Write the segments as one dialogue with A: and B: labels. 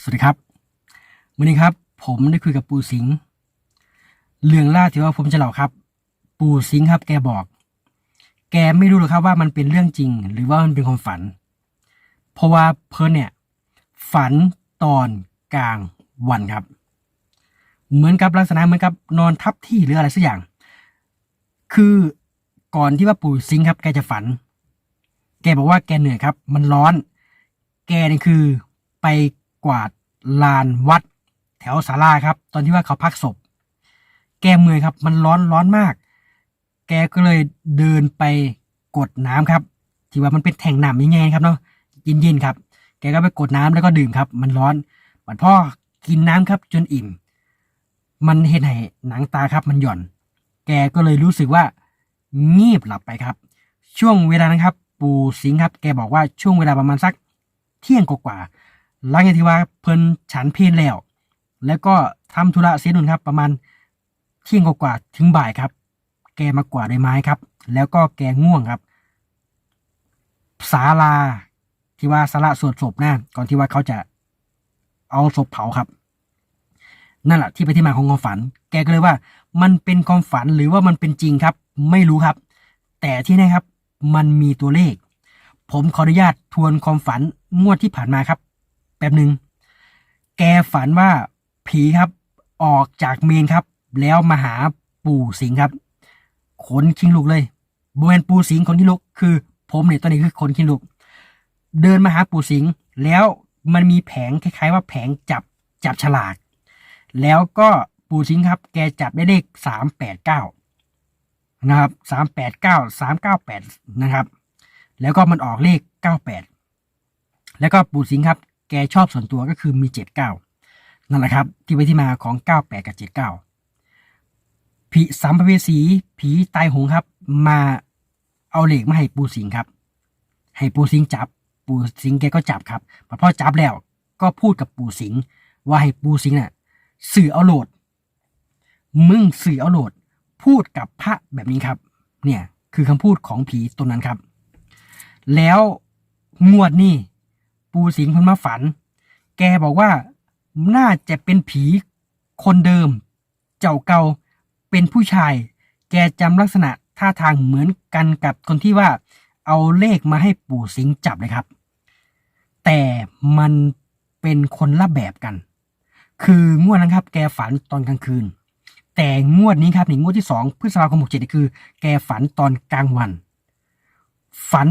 A: สวัสดีครับ วันนี้ครับ ผมได้คุยกับปู่สิงห์เรื่องล่าที่ว่าผมจะเล่าครับ ปู่สิงห์ครับ แกบอก แกไม่รู้หรอกครับว่ามันเป็นเรื่องจริง หรือว่ามันเป็นความฝัน เพราะว่าเพิ่นเนี่ย ฝันตอนกลางวันครับ เหมือนกับลักษณะเหมือนกับนอนทับที่หรืออะไรสักอย่าง คือก่อนที่ว่าปู่สิงห์ครับ แกจะฝัน แกบอกว่าแกเหนื่อยครับ มันร้อน แกนี่คือไป กวาดลานวัด แถวศาลาครับ ตอนที่ว่าเขาพักศพ แกเมื่อยครับ มันร้อนร้อนมาก แกก็เลยเดินไปกดน้ำครับ ที่ว่ามันเป็นแท่งน้ำยังไงครับเนาะเย็นๆครับ แกก็ไปกดน้ำแล้วก็ดื่มครับ มันร้อนบัดพ่อกินน้ำครับ จนอิ่ม มันเห็นให้หนังตาครับ มันหย่อน แกก็เลยรู้สึกว่างีบหลับไปครับ ช่วงเวลานั้นครับ ปู่สิงห์ครับ แกบอกว่าช่วงเวลาประมาณสักเที่ยงกว่าๆ หลังจากที่ว่าเพิ่นฉันเพลนแล้ว แล้วก็ทำธุระเสียนุนครับ ประมาณเที่ยงกว่าถึงบ่ายครับ แกมากวาดใบไม้ครับ แล้วก็แกง่วงครับศาลาที่ว่าศาลาสวดศพนะก่อนที่ว่าเขาจะเอาศพเผาครับ นั่นแหละที่ไปที่มาของความฝัน แกก็เลยว่า มันเป็นความฝันหรือว่ามันเป็นจริงครับ ไม่รู้ครับ แต่ที่แน่ครับ มันมีตัวเลข ผมขออนุญาตทวนความฝันงวดที่ผ่านมาครับ แป๊บหนึ่งแกฝันว่าผีครับ ออกจากเมนครับ แล้วมาหาปู่สิงครับ ขนคิงลุกเลยบริเวณปู่สิงคนที่ลุก คือ ผมเนี่ยตอนนี้คือคนคิงลุก เดินมาหาปู่สิงแล้วมันมีแผงคล้าย ๆ ว่าแผงจับจับฉลากแล้วก็ปู่สิงครับ แกจับได้เลขสามแปดเก้านะครับสามแปดเก้าสามเก้าแปดนะครับ แล้วก็มันออกเลขเก้าแปดแล้วก็ปู่สิงครับ แกชอบส่วนตัวก็คือมีเจ็ดเก้านั่นแหละครับ ที่ไปที่มาของเก้าแปดกับเจ็ดเก้าผีสัมภเวสี ผีตายหงครับ มาเอาเหล็กมาให้ปู่สิงครับ ให้ปู่สิงจับ ปู่สิงแกก็จับครับพอพ่อจับแล้วก็พูดกับปู่สิงว่าให้ปู่สิงน่ะสื่อเอาโหลด มึงสื่อเอาโหลด พูดกับพระแบบนี้ครับ เนี่ยคือคำพูดของผีตนนั้นครับ แล้วงวดนี่ ปูสิงห์เพิ่นมาฝัน แกบอกว่าน่าจะเป็นผีคนเดิม เจ้าเก่าเป็นผู้ชาย แกจำลักษณะท่าทางเหมือนกันกับคนที่ว่าเอาเลขมาให้ปู่สิงห์จับเลยครับ แต่มันเป็นคนละแบบกัน คืองวดนั้นครับ แกฝันตอนกลางคืน แต่งวดนี้ครับนี่งวดที่สองพฤษภาคมหกเจ็ดคือ แกฝันตอนกลางวัน ฝัน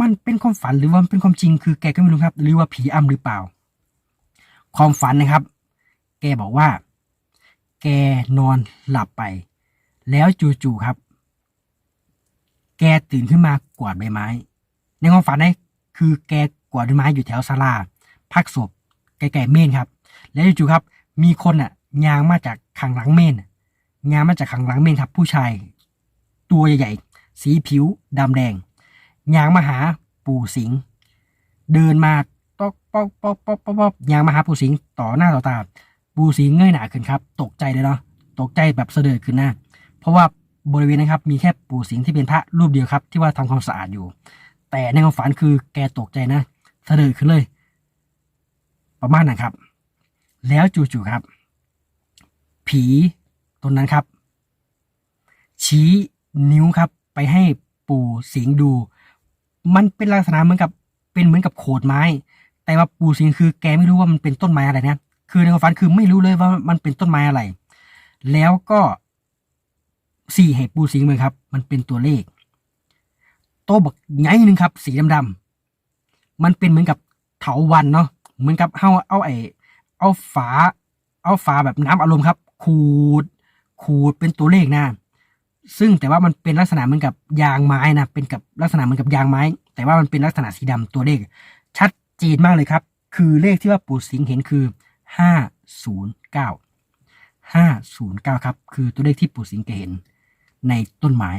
A: มันเป็นความฝันหรือว่ามันเป็นความจริง คือแกก็ไม่รู้ครับ หรือว่าผีอำหรือเปล่า ความฝันนะครับ แกบอกว่า แกนอนหลับไป แล้วจู่ๆครับ แกตื่นขึ้นมากวาดใบไม้ ในความฝันนี่คือแกกวาดใบไม้อยู่แถวศาลาพักศพไกลๆเมนครับ แล้วจู่ๆครับ มีคนอะยางมาจากข้างหลังเมนยางมาจากข้างหลังเมนครับ ผู้ชาย ตัวใหญ่ๆสีผิวดำแดง ยางมาหาปู่สิง เดินมาป๊อกป๊อกป๊อกป๊อกป๊อกป๊อกยางมาหาปู่สิงต่อหน้าต่อตา ปู่สิงเงยหน้าขึ้นครับ ตกใจเลยเนาะตกใจแบบเสด็จขึ้นหน้า เพราะว่าบริเวณนะครับมีแค่ปู่สิงที่เป็นพระรูปเดียวครับ ที่ว่าทำความสะอาดอยู่ แต่ในความฝันคือแกตกใจนะเสด็จขึ้นเลย ประมาณนั้นครับ แล้วจู่ๆครับ ผีตนนั้นครับ ชี้นิ้วครับ ไปให้ปู่สิงดู มันเป็นลักษณะเหมือนกับเป็นเหมือนกับโขดไม้ แต่ว่าปู่สิงห์คือแกไม่รู้ว่ามันเป็นต้นไม้อะไรนะคือในความฝันคือไม่รู้เลยว่ามันเป็นต้นไม้อะไร แล้วก็สี่ให้ปู่สิงห์เลยครับ มันเป็นตัวเลข โตบักไงหนึ่งครับ สีดำๆมันเป็นเหมือนกับเถาวันเนาะเหมือนกับเอาเอาไอเอาฝา เอาฝาแบบน้ำอารมณ์ครับ ขูด ขูดเป็นตัวเลขนะ ซึ่งแต่ว่ามันเป็นลักษณะเหมือนกับยางไม้นะเป็นกับลักษณะเหมือนกับยางไม้ แต่ว่ามันเป็นลักษณะสีดำตัวเลข ชัดเจนมากเลยครับ คือเลขที่ว่าปู่สิงห์เห็นคือห้าศูนย์เก้าห้าศูนย์เก้าครับ คือตัวเลขที่ปู่สิงห์แกเห็นในต้นไม้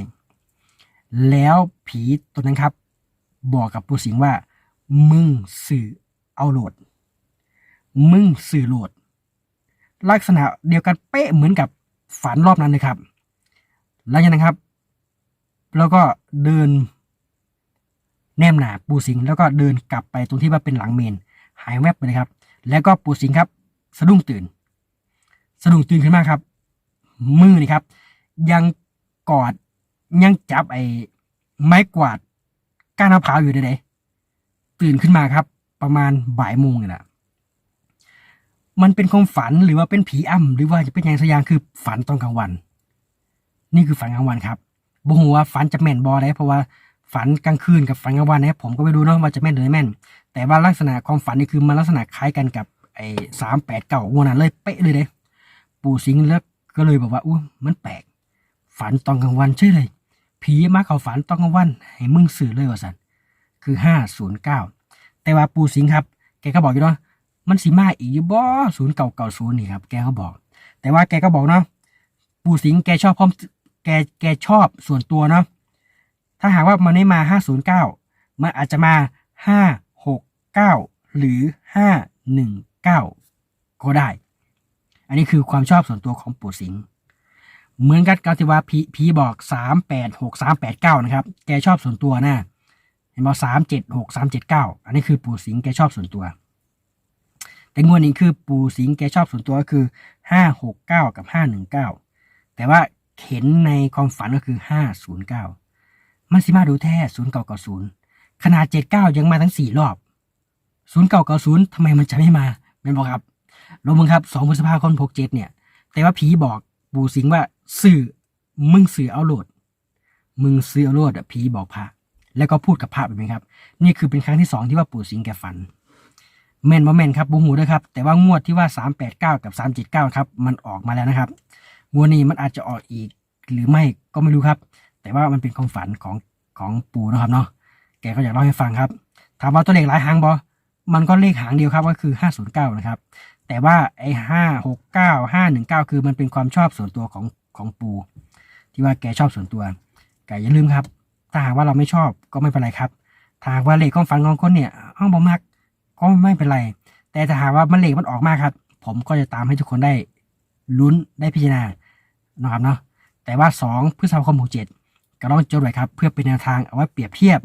A: แล้วผีตัวนั้นครับ บอกกับปู่สิงห์ว่า มึงสื่อเอาโหลด มึงสื่อโหลด ลักษณะเดียวกันเป๊ะเหมือนกับฝันรอบนั้นเลยครับ หลังจากนั้นครับ แล้วก็เดิน แนมหนาปูสิงแล้วก็เดินกลับไปตรงที่ว่าเป็นหลังเมน หายแวบไปเลยครับ แล้วก็ปูสิงครับ สะดุ้งตื่น สะดุ้งตื่นขึ้นมาครับ มือนี่ครับ ยังกอดยังจับไอ้ไม้กวาดก้านมะพร้าวอยู่เลยๆตื่นขึ้นมาครับ ประมาณบ่ายโมงนี่แหละมันเป็นความฝันหรือว่าเป็นผีอ้ำหรือว่าจะเป็นอย่างสักอย่างคือฝันตอนกลางวัน นี่คือฝันกลางวันครับบ่ฮู้ว่าฝันจะแม่นบอได้เพราะว่าฝันกลางคืนกับฝันกลางวันนะครับผมก็ไม่รู้เนาะว่าจะแม่นหรือไม่แม่น แต่ว่าลักษณะความฝันนี่คือมันลักษณะคล้ายกันกับไอ้สามแปดเก่างวดนั้นเลยเป๊ะเลยเด้ปู่สิงห์แล้วก็เลยบอกว่าอู้มันแปลก ฝันตอนกลางวันใช่เลย ผีมาเข้าฝันตอนกลางวัน ให้มึงสื่อเลยว่าสันคือห้าศูนย์เก้าแต่ว่าปู่สิงห์ครับ แกก็บอกอยู่เนาะมันสิมาอีกอยู่บ่ศูนย์เก่าเก่าศูนย์นี่ครับแกก็บอก แต่ว่าแกก็บอกเนาะปู่สิงห์แกชอบพร้อม แกแกชอบส่วนตัวเนาะถ้าหากว่ามันไม่มาห้าศูนย์เก้ามันอาจจะมาห้าหกเก้าหรือห้าหนึ่งเก้าก็ได้ อันนี้คือความชอบส่วนตัวของปู่สิงห์เหมือนกันกับที่ว่าพีพีบอกสามแปดหกสามแปดเก้านะครับ แกชอบส่วนตัวนะเห็นบอกสามเจ็ดหกสามเจ็ดเก้าอันนี้คือปู่สิงห์แกชอบส่วนตัว แต่งวดนี้คือปู่สิงห์แกชอบส่วนตัวก็คือห้าหกเก้ากับห้าหนึ่งเก้าแต่ว่า เห็นในความฝันก็คือห้าศูนย์เก้ามันสิมาดูแท้ศูนย์เก้าเก้าศูนย์ขนาดเจ็ดเก้ายังมาทั้งสี่รอบศูนย์เก้าเก้าศูนย์ทำไมมันจะไม่มาเป็นบอกครับลงมึงครับสองพฤษภาคมหกเจ็ดเนี่ย แต่ว่าผีบอกปู่สิงห์ว่าสื่อมึงสื่อเอาโหลด มึงซื้อเอาโหลดอะผีบอกพระแล้วก็พูดกับพระแบบนี้ครับ นี่คือเป็นครั้งที่สองที่ว่าปู่สิงห์แกฝันแม่นบ่าแม่นครับบูหูด้วยครับ แต่ว่างวดที่ว่าสามแปดเก้ากับสามเจ็ดเก้าครับ มันออกมาแล้วนะครับ งวดนี้มันอาจจะออกอีก หรือไม่ก็ไม่รู้ครับ แต่ว่ามันเป็นความฝันของของปู่นะครับเนาะแกก็อยากเล่าให้ฟังครับ ถามว่าตัวเลขหลายหางบอมันก็เลขหางเดียวครับก็คือห้าศูนย์เก้านะครับ แต่ว่าไอ้ห้าหกเก้าห้าหนึ่งเก้าคือมันเป็นความชอบส่วนตัวของของปูที่ว่าแกชอบส่วนตัวแกอย่าลืมครับ ถ้าหากว่าเราไม่ชอบก็ไม่เป็นไรครับถ้าหากว่าเลขของฝันของคนเนี่ยห้องบอมักก็ไม่เป็นไร แต่ถ้าหากว่ามันเลขมันออกมากครับ ผมก็จะตามให้ทุกคนได้ลุ้นได้พิจารณา นะครับเนาะแต่ว่าสองพฤษภาคมหกเจ็ดก็ต้องจดไว้ครับ เพื่อเป็นแนวทางเอาไว้เปรียบเทียบ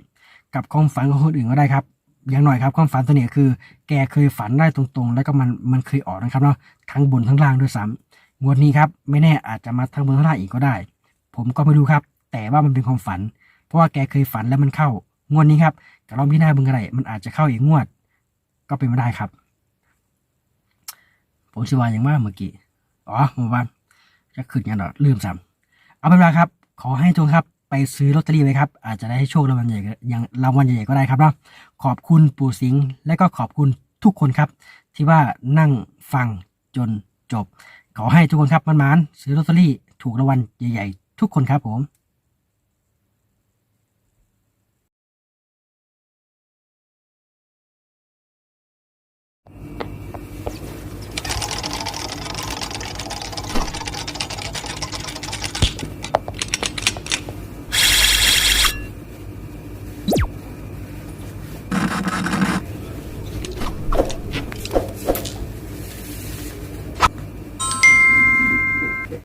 A: กับความฝันของคนอื่นก็ได้ครับอย่างหน่อยครับความฝันตัวเนี้ยคือ แกเคยฝันได้ตรงๆ แล้วก็มันมันเคยออกนะครับเนาะทั้งบนทั้งล่างด้วยซ้ำงวดนี้ครับไม่แน่อาจจะมาทั้งบนทั้งล่างอีกก็ได้ ผมก็ไม่รู้ครับ แต่ว่ามันเป็นความฝัน เพราะว่าแกเคยฝันแล้วมันเข้างวดนี้ครับกลองพี่หน้าเบึงอะไรมันอาจจะเข้าอีกงวด ก็เป็นไม่ได้ครับ ผมสิว่าอย่างว่าเมื่อกี้อ๋อเมื่อวาน จะขึ้นกันหรอลืมซ้ำเอาเป็นว่าครับ ขอให้ทุกครับไปซื้อลอตเตอรี่ไว้ครับ อาจจะได้โชครางวัลใหญ่ยังรางวัลใหญ่ก็ได้ครับเนาะขอบคุณปู่สิงห์และก็ขอบคุณทุกคนครับ ที่ว่านั่งฟังจนจบ ขอให้ทุกคนครับมันมันซื้อลอตเตอรี่ถูกรางวัลใหญ่ ๆ ทุกคนครับผม